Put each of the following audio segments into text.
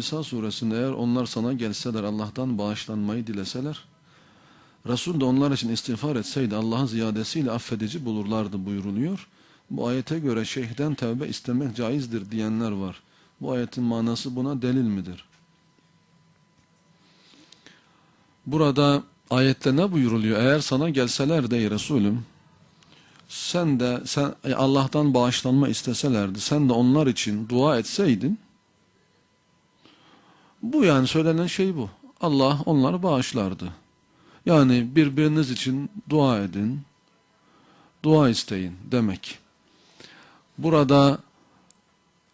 Nisa suresinde eğer onlar sana gelseler Allah'tan bağışlanmayı dileseler Resul de onlar için istiğfar etseydi Allah'ın ziyadesiyle affedici bulurlardı buyuruluyor. Bu ayete göre şeyhten tevbe istemek caizdir diyenler var. Bu ayetin manası buna delil midir? Burada ayette ne buyuruluyor? Eğer sana gelseler de Resulüm sen de sen e, Allah'tan bağışlanma isteselerdi sen de onlar için dua etseydin bu yani söylenen şey bu. Allah onları bağışlardı. Yani birbiriniz için dua edin, dua isteyin demek. Burada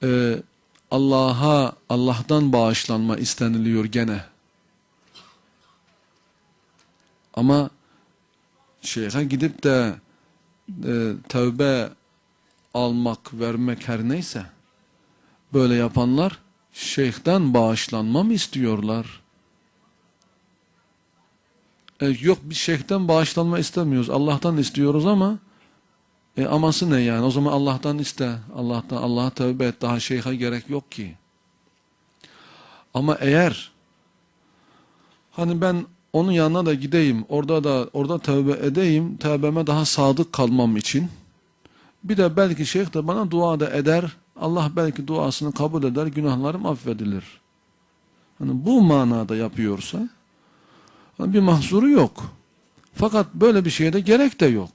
e, Allah'a Allah'tan bağışlanma isteniliyor gene. Ama şeyhe gidip de e, tövbe almak, vermek her neyse böyle yapanlar şeyhten bağışlanma mı istiyorlar? E, yok bir şeyhten bağışlanma istemiyoruz. Allah'tan istiyoruz ama e, aması ne yani? O zaman Allah'tan iste. Allah'tan Allah'a tövbe et. Daha şeyha gerek yok ki. Ama eğer hani ben onun yanına da gideyim, orada da orada tövbe edeyim, tövbeme daha sadık kalmam için. Bir de belki şeyh de bana dua da eder. Allah belki duasını kabul eder, günahlarım affedilir. Hani bu manada yapıyorsa hani bir mahsuru yok. Fakat böyle bir şeye de gerek de yok.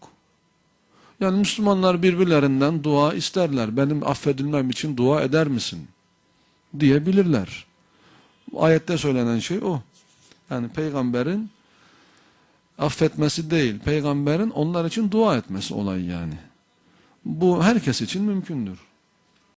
Yani Müslümanlar birbirlerinden dua isterler. Benim affedilmem için dua eder misin? Diyebilirler. Ayette söylenen şey o. Yani peygamberin affetmesi değil, peygamberin onlar için dua etmesi olay yani. Bu herkes için mümkündür.